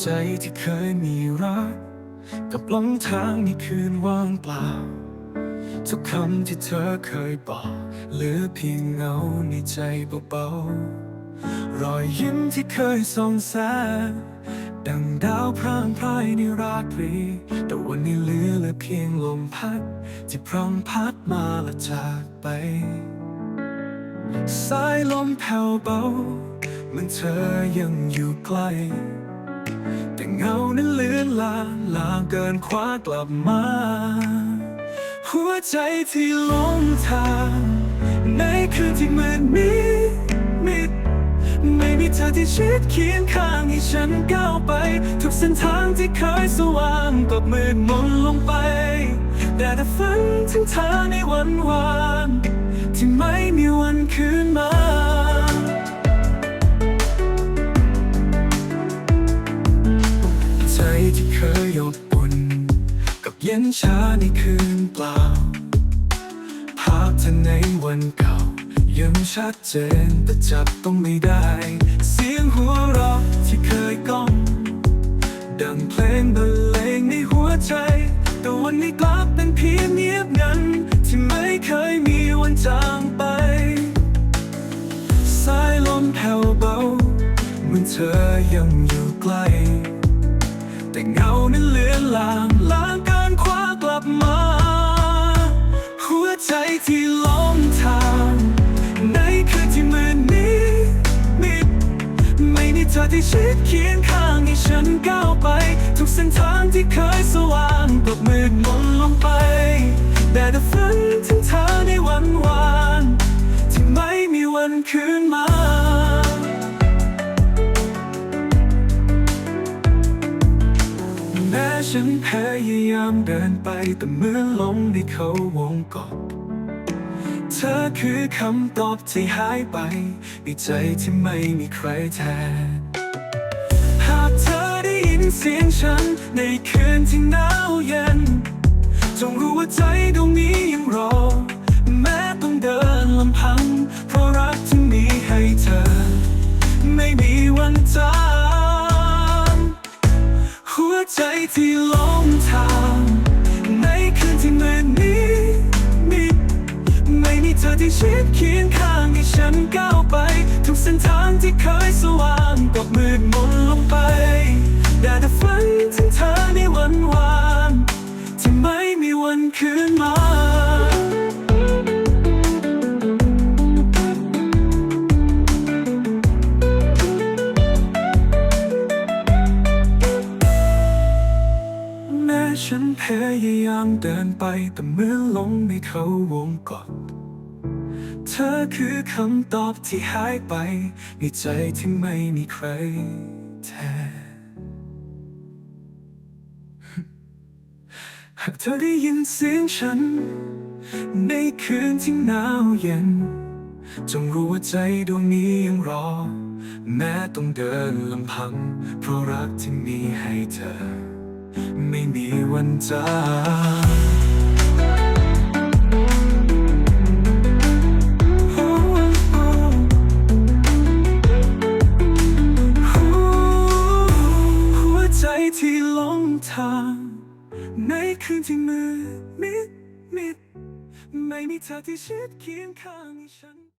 ใจที่เคยมีรัก กับหลงทางในคืนว่างเปล่า ทุกคำที่เธอเคยบอกเหลือเพียงเงาในใจเบาๆ รอยยิ้มที่เคยส่องแสงดังดาวพร่างพรายในราตรี แต่วันนี้เหลือเลือเพียงลมพัด ที่พร้อมพัดมาและจากไป สายลมแผ่วเบาเหมือนเธอยังอยู่ใกล้ แต่เงานั้นเลือนลางลางเกินคว้ากลับมา หัวใจที่หลงทาง ในคืนที่มืดมิดมิดไม่มีเธอที่ชิดเคียงข้างให้ฉันก้าวไป ทุกเส้นทางที่เคยสว่างก็มืดมนลงไป แต่ถ้าฝันถึงเธอในวันวานที่ไม่มีวัน เคยอบอุ่น กับเย็นชาในคืนเปล่า ภาพเธอในวันเก่า ยังชัดเจนแต่จับต้องไม่ได้ เสียงหัวเราะที่เคยก้อง ดังเพลงบรรเลงในหัวใจ แต่วันนี้กลับเป็นเพียงเงียบงัน ที่ไม่เคยมีวันจางไป สายลมแผ่วเบาเหมือนเธอยังอยู่ใกล้ แต่เงานั้นเลือนลางลางการคว้ากลับมา หัวใจที่หลงทางในคืนที่มืดนี้มิดไม่มีเธอที่ชิดเคียงข้างให้ฉันก้าวไป ทุกเส้นทางที่เคยสว่างกลับมืดมนลงไปแต่ถ้าฝันถึงเธอในวันวานที่ไม่มีวันคืนมา ฉันพยายามเดินไปแต่เมื่อลงในเขาวงกบเธอคือคำตอบที่หายไปในใจที่ไม่มีใครแทน หากเธอได้ยินเสียงฉันในคืนที่หนาวเย็น จงรู้ว่าใจดวงนี้ยังรอ ที่หลงทางในคืนที่มืดนี้มีไม่มีเธอที่ชิดเคียงข้าง ฉันพยายามเดินไปแต่เมื่อลงในเขาวงกดเธอคือคำตอบที่หายไป ในใจที่ไม่มีใครแทนหากเธอได้ยินเสียงฉัน ในคืนที่หนาวเย็น จงรู้ว่าใจดวงนี้ยังรอ แม้ต้องเดินลำพัง เพราะรักที่มีให้เธอ มีวันจางหัวใจที่หลงทาง ในคืนที่มืดมิดมิด ไม่มีเธอที่ชิดเคียงข้างฉัน